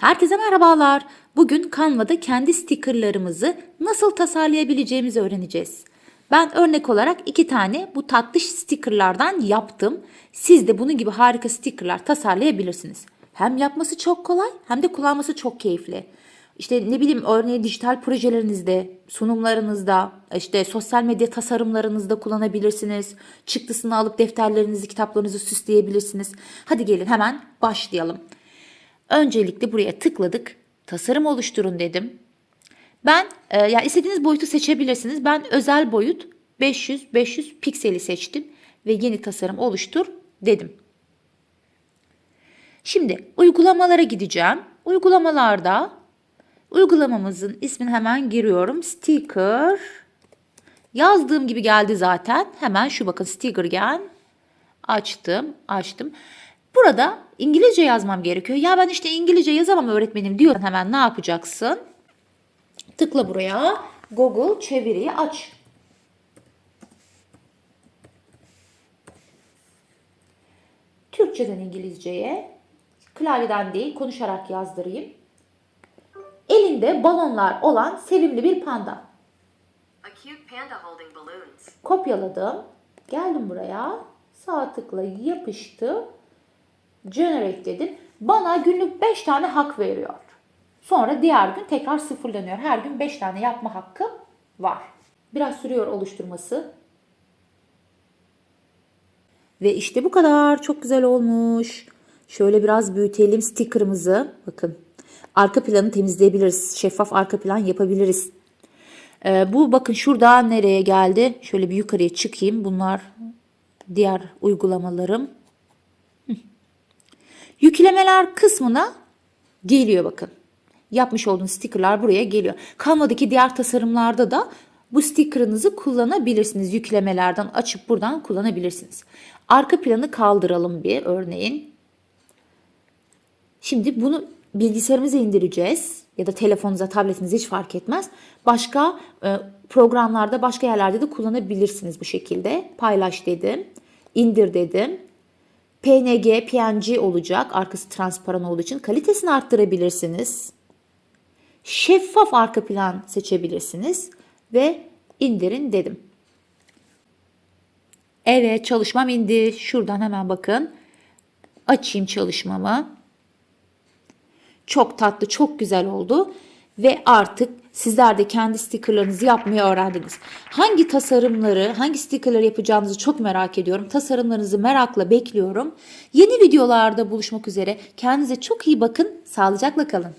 Herkese merhabalar. Bugün Canva'da kendi stickerlarımızı nasıl tasarlayabileceğimizi öğreneceğiz. Ben örnek olarak iki tane bu tatlış stickerlardan yaptım. Siz de bunun gibi harika stickerlar tasarlayabilirsiniz. Hem yapması çok kolay hem de kullanması çok keyifli. İşte ne bileyim örneğin dijital projelerinizde, sunumlarınızda, işte sosyal medya tasarımlarınızda kullanabilirsiniz. Çıktısını alıp defterlerinizi, kitaplarınızı süsleyebilirsiniz. Hadi gelin hemen başlayalım. Öncelikle buraya tıkladık. Tasarım oluşturun dedim. Ben e, ya istediğiniz boyutu seçebilirsiniz. Ben özel boyut 500 500 pikseli seçtim ve yeni tasarım oluştur dedim. Şimdi uygulamalara gideceğim. Uygulamalarda uygulamamızın ismini hemen giriyorum. Sticker. Yazdığım gibi geldi zaten. Hemen şu bakın sticker gel. Açtım, açtım. Burada İngilizce yazmam gerekiyor. Ya ben işte İngilizce yazamam öğretmenim diyor. Hemen ne yapacaksın? Tıkla buraya. Google çeviriyi aç. Türkçeden İngilizceye, klavyeden değil konuşarak yazdırayım. Elinde balonlar olan sevimli bir panda. A cute panda holding balloons. Kopyaladım. Geldim buraya. Sağ tıkla yapıştı. Generate dedim. Bana günlük 5 tane hak veriyor. Sonra diğer gün tekrar sıfırlanıyor. Her gün 5 tane yapma hakkı var. Biraz sürüyor oluşturması. Ve işte bu kadar. Çok güzel olmuş. Şöyle biraz büyütelim sticker'ımızı. Bakın. Arka planı temizleyebiliriz. Şeffaf arka plan yapabiliriz. Ee, bu bakın şurada nereye geldi? Şöyle bir yukarıya çıkayım. Bunlar diğer uygulamalarım. Yüklemeler kısmına geliyor bakın. Yapmış olduğunuz stickerlar buraya geliyor. Canva'daki diğer tasarımlarda da bu sticker'ınızı kullanabilirsiniz. Yüklemelerden açıp buradan kullanabilirsiniz. Arka planı kaldıralım bir örneğin. Şimdi bunu bilgisayarımıza indireceğiz ya da telefonunuza, tabletinize hiç fark etmez. Başka e, programlarda, başka yerlerde de kullanabilirsiniz bu şekilde. Paylaş dedim, indir dedim. PNG, PNG olacak. Arkası transparan olduğu için kalitesini arttırabilirsiniz. Şeffaf arka plan seçebilirsiniz ve indirin dedim. Evet çalışmam indi. Şuradan hemen bakın. Açayım çalışmamı. Çok tatlı, çok güzel oldu. Ve artık sizler de kendi stickerlarınızı yapmayı öğrendiniz. Hangi tasarımları, hangi stickerları yapacağınızı çok merak ediyorum. Tasarımlarınızı merakla bekliyorum. Yeni videolarda buluşmak üzere. Kendinize çok iyi bakın. Sağlıcakla kalın.